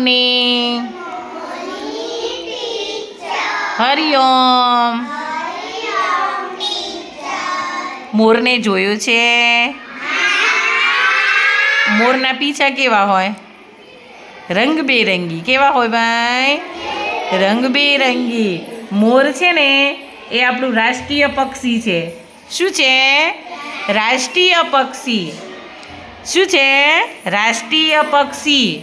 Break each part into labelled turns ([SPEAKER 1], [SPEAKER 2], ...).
[SPEAKER 1] Morning Hariom. મોરને જોયું છે. મોરના પીછા કેવા હોય? રંગબેરંગી. કેવા હોય ભાઈ? રંગબેરંગી. મોર છે ને, એ આપણું રાષ્ટ્રીય પક્ષી છે. શું છે? રાષ્ટ્રીય પક્ષી. શું છે? રાષ્ટ્રીય પક્ષી.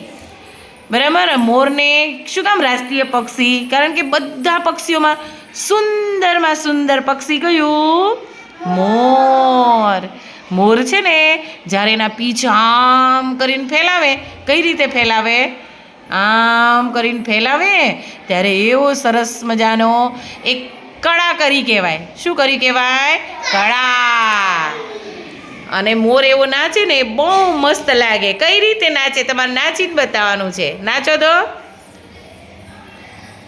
[SPEAKER 1] બરાબર? મોરને શું કામ રાષ્ટ્રીય પક્ષી? કારણ કે બધા પક્ષીઓમાં સુંદરમાં સુંદર પક્ષી કયું? મોર. મોર છે ને, જ્યારે એના પીછ આમ કરીને ફેલાવે, કઈ રીતે ફેલાવે? આમ કરીને ફેલાવે, ત્યારે એવો સરસ મજાનો એક કળા કરી કહેવાય. શું કરી કહેવાય? કળા. અને મોર એવો નાચે ને બહુ મસ્ત લાગે. કઈ રીતે નાચે તમારે નાચી જ બતાવવાનું છે? નાચો તો.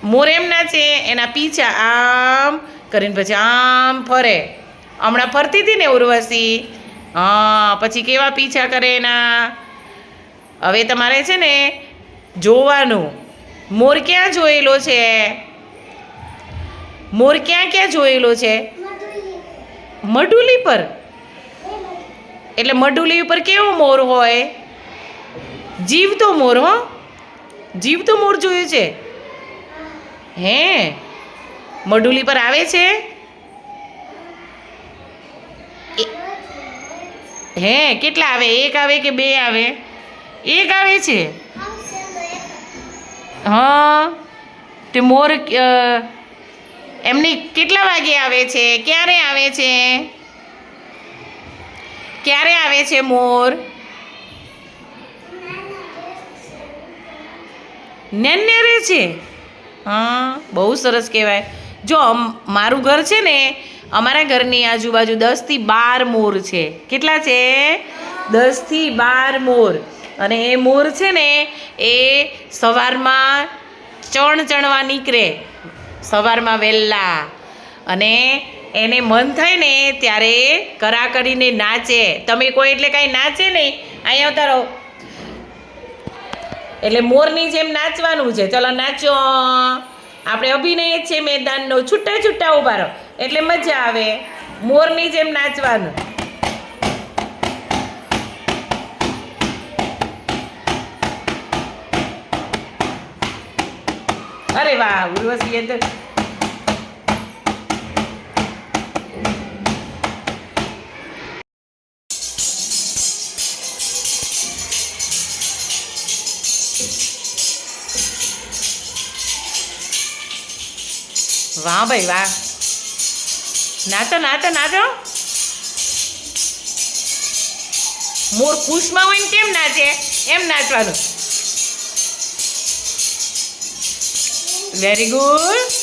[SPEAKER 1] મોર એમ નાચે એના પીછા આમ કરીને પછી આમ ફરે. હમણાં ફરતી હતી ને ઉર્વશી? હા પછી કેવા પીછા કરે એના? હવે તમારે છે ને જોવાનું. મોર ક્યાં જોયેલો છે? મોર ક્યાં ક્યાં જોયેલો છે? મઢુલી પર? એટલે મઢુલી ઉપર કેવો મોર હોય? જીવતો મોર, હો. જીવતો મોર જોયું છે? હે? મઢુલી પર આવે છે? હે, કેટલા આવે? એક આવે કે બે આવે? એક આવે છે? હા. તે મોર એમની કેટલા વાગે આવે છે? ક્યારે આવે છે? ક્યારે આવે છે મોર? નેન્યારે છે? હા, બહુ સરસ કહેવાય. જો મારું ઘર છે ને, અમારા ઘરની આજુબાજુ દસથી બાર મોર છે. કેટલા છે? દસથી બાર મોર. અને એ મોર છે ને, એ સવારમાં ચણ ચણવા નીકળે. સવારમાં વહેલા અને એને મન થાય ને ત્યારે કરા કરીને નાચે. તમે કોઈ એટલે કાંઈ નાચે નહીં. અહીંયા આવતા રહો એટલે મોરની જેમ નાચવાનું છે. ચલો નાચો. આપણે અભિનય જ છે મેદાનનો. છૂટા છૂટા ઊભા રહો. એટલે મજા આવે. મોરની જેમ નાચવાનું. અરે વાહ, ઉર્વશી તો વાહ ભાઈ વાહ. નાચો નાચો નાચો. મોર ખુશમાં હોય ને કેમ નાચે? એમ નાચવાનું. વેરી ગુડ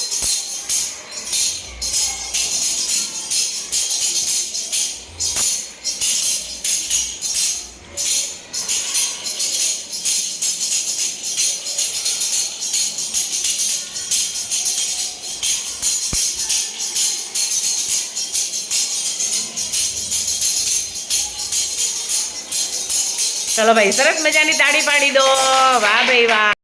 [SPEAKER 1] ચલો ભાઈ સરસ મજાની તાળી પાડી દો. વાહ ભાઈ વાહ.